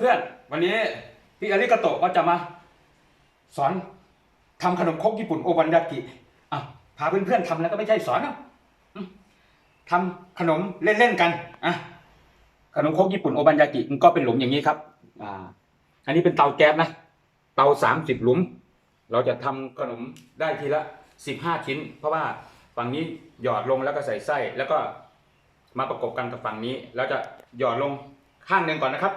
เพื่อนๆวันนี้พี่อาริกาโตะก็จะมาสอนทำขนมครกญี่ปุ่นโอวันยากิอะพาเพื่อนๆทำแล้วก็ไม่ใช่สอนนะอืมทำขนมเล่นๆกันอะขนมครกญี่ปุ่นโอวันยากิมันก็เป็นหลุมอย่างนี้ครับ อ่า อันนี้เป็นเตาแก๊สนะ เตาสามสิบหลุม เราจะทำขนมได้ทีละสิบห้าชิ้น เพราะว่าฝั่งนี้หยอดลงแล้วก็ใส่ไส้ แล้วก็มาประกบกันกับฝั่งนี้ แล้วจะหยอดลงข้างหนึ่งก่อนนะครับ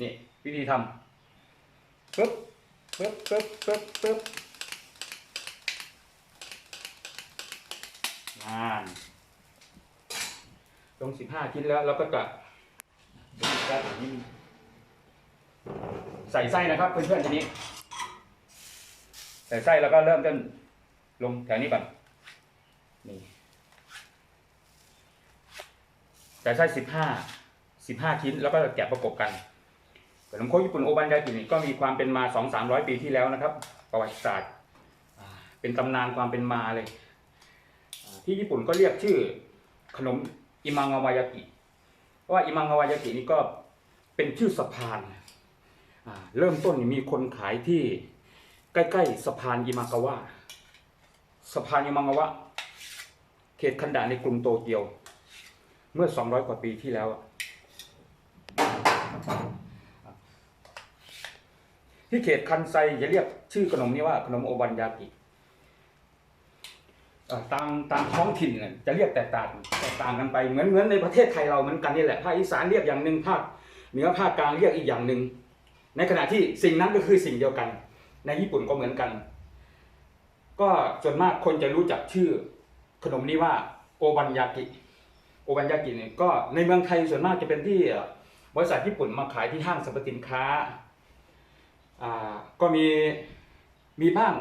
นี่วิธีทำปึ๊บปึ๊บปึ๊บปึ๊บปึ๊บงานลงสิบห้าชิ้นแล้วเราก็จะดูแค่ตรงนี้ใส่ไส้นะครับเพื่อนๆทีนี้ ใส่ไส้แล้วก็เริ่มต้นลงแถวนี้ก่อนนี่ใส่ไส้สิบห้าสิบห้าชิ้นแล้วก็แกะประกบกัน ขนมโคกญี่ปุ่นโอบันยากินี่ก็มีความเป็นมาสองสามร้อยปีที่แล้วนะครับ ประวัติศาสตร์เป็นตำนานความเป็นมาเลย ที่ญี่ปุ่นก็เรียกชื่อขนมอิมังาวายากิเพราะว่าอิมังาวายากินี่ก็เป็นชื่อสะพานเริ่มต้นมีคนขายที่ใกล้ๆสะพานอิมากาวะสะพานอิมากาวะเขตคันดะในกรุงโตเกียว เมื่อ 200 กว่าปีที่แล้ว ที่เขตคันไซจะเรียกชื่อขนมนี้ว่าขนมโอบันยากิเอ่อตามตามท้องถิ่นน่ะจะเรียกแตกต่างแตกต่างกันไปเหมือนเหมือนในประเทศไทยเราเหมือนกันนี่แหละภาคอีสานเรียกอย่างหนึ่งภาคเหนือภาคกลางเรียกอีกอย่างหนึ่งในขณะที่สิ่งนั้นก็คือสิ่งเดียวกัน ในญี่ปุ่นก็เหมือนกัน ก็ส่วนมากคนจะรู้จักชื่อขนมนี้ว่าโอบันยากิโอบันยากิเนี่ยก็ในเมืองไทยส่วนมากจะเป็นที่บริษัทญี่ปุ่นมาขายที่ห้างสรรพสินค้า ก็มีมีบ้าง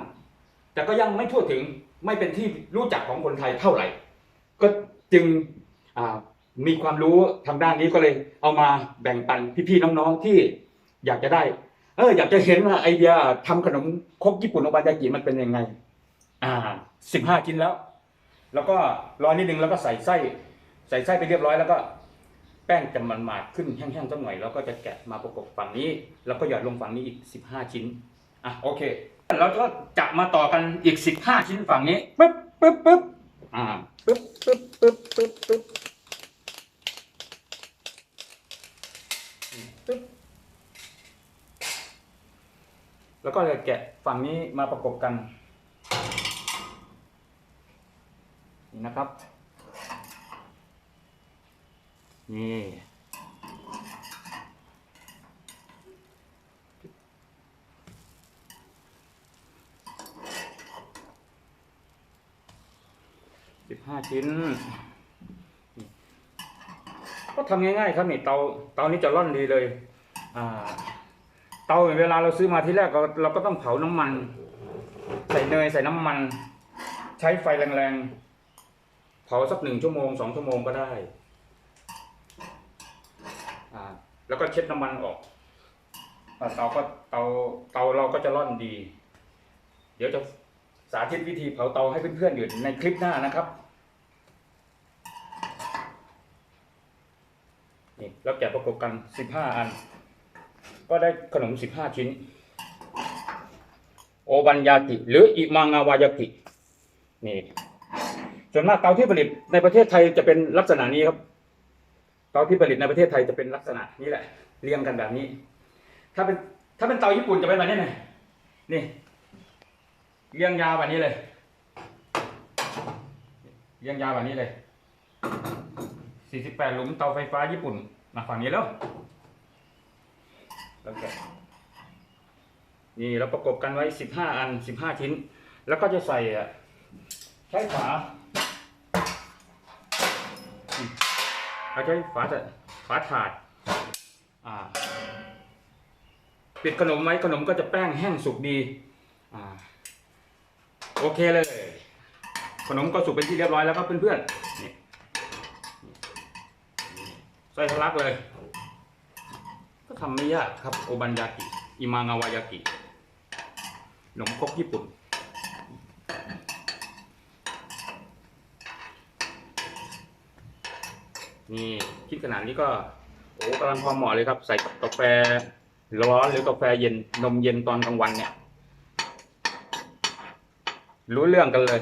แต่ก็ยังไม่ทั่วถึงไม่เป็นที่รู้จักของคนไทยเท่าไหร่ ก็จึงมีความรู้ทางด้านนี้ก็เลยเอามาแบ่งปันพี่ๆน้องๆที่อยากจะได้ เอออยากจะเห็นว่าไอเดียทำขนมครกญี่ปุ่นโอบายากิมันเป็นยังไง อ่าสิบห้าชิ้นแล้ว แล้วก็รอนิดนึงแล้วก็ใส่ไส้ ใส่ไส้ไปเรียบร้อยแล้วก็ แป้งจะมันมาขึ้นแห้งๆสักหน่อยแล้วก็จะแกะมาประกบฝั่งนี้ แล้วก็หยอดลงฝั่งนี้อีกสิบห้าชิ้นอะโอเคเราก็จะมาต่อกันอีกสิบห้าชิ้นฝั่งนี้ปึ๊บปึ๊บปึ๊บอ่าปึ๊บปึ๊บปึ๊บปึ๊บปึ๊บปึ๊บแล้วก็เลยแกะฝั่งนี้มาประกบกันนี่นะครับ นี่สิบห้าชิ้น ก็ทำง่ายๆครับนี่เตาเตานี้จะร่อนดีเลย อ่า เตาเวลาเราซื้อมาที่แรกเราเราก็ต้องเผาน้ำมัน ใส่เนยใส่น้ำมัน ใช้ไฟแรงๆ เผาสักหนึ่งชั่วโมงสองชั่วโมงก็ได้ อ่า แล้วก็เช็ดน้ำมันออกเตาก็เตาเตาเราก็จะร่อนดี เดี๋ยวจะสาธิตวิธีเผาเตาให้เพื่อนๆอยู่ในคลิปหน้านะครับนี่แล้วแกะประกบกันสิบห้าอัน ก็ได้ขนมสิบห้าชิ้น โอบันยากิหรืออิมังาวายากินี่ส่วนมากเตาที่ผลิตในประเทศไทยจะเป็นลักษณะนี้ครับ ตาที่ผลิตในประเทศไทยจะเป็นลักษณะนี้แหละ เรียงกันแบบนี้ ถ้าเป็นถ้าเป็นเตาญี่ปุ่นจะเป็นแบบนี้ไงนี่ เรียงยาวแบบนี้เลย เรียงยาวแบบนี้เลย48หลุมเตาไฟฟ้าญี่ปุ่นมาฝั่งนี้แล้วแล้วแกนี่เราประกบกันไว้ 15 อัน 15 ชิ้น แล้วก็จะใส่ใช้ฝาอืม เราใช้ฝาจะฝาถาดอ่าปิดขนมไว้ขนมก็จะแป้งแห้งสุกดีอ่าโอเคเลย ขนมก็สุกเป็นที่เรียบร้อยแล้วครับเพื่อนๆนี่ใส่ทะลักเลย ก็ทำไม่ยากครับ โอบันยากิ อิมางาวายากิขนมครกญี่ปุ่น นี่คิดขนาดนี้ก็โอ้กำลังพอเหมาะเลยครับ ใส่กาแฟร้อนหรือกาแฟเย็นนมเย็นตอนกลางวันเนี่ย รู้เรื่องกันเลย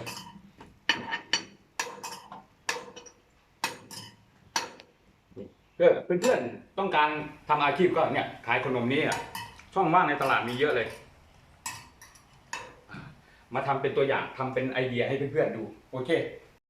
เพื่อเพื่อนๆต้องการทำอาชีพก็เนี่ยขายขนมนี้อะช่องว่างในตลาดมีเยอะเลย มาทำเป็นตัวอย่างทำเป็นไอเดียให้เพื่อนๆดู โอเค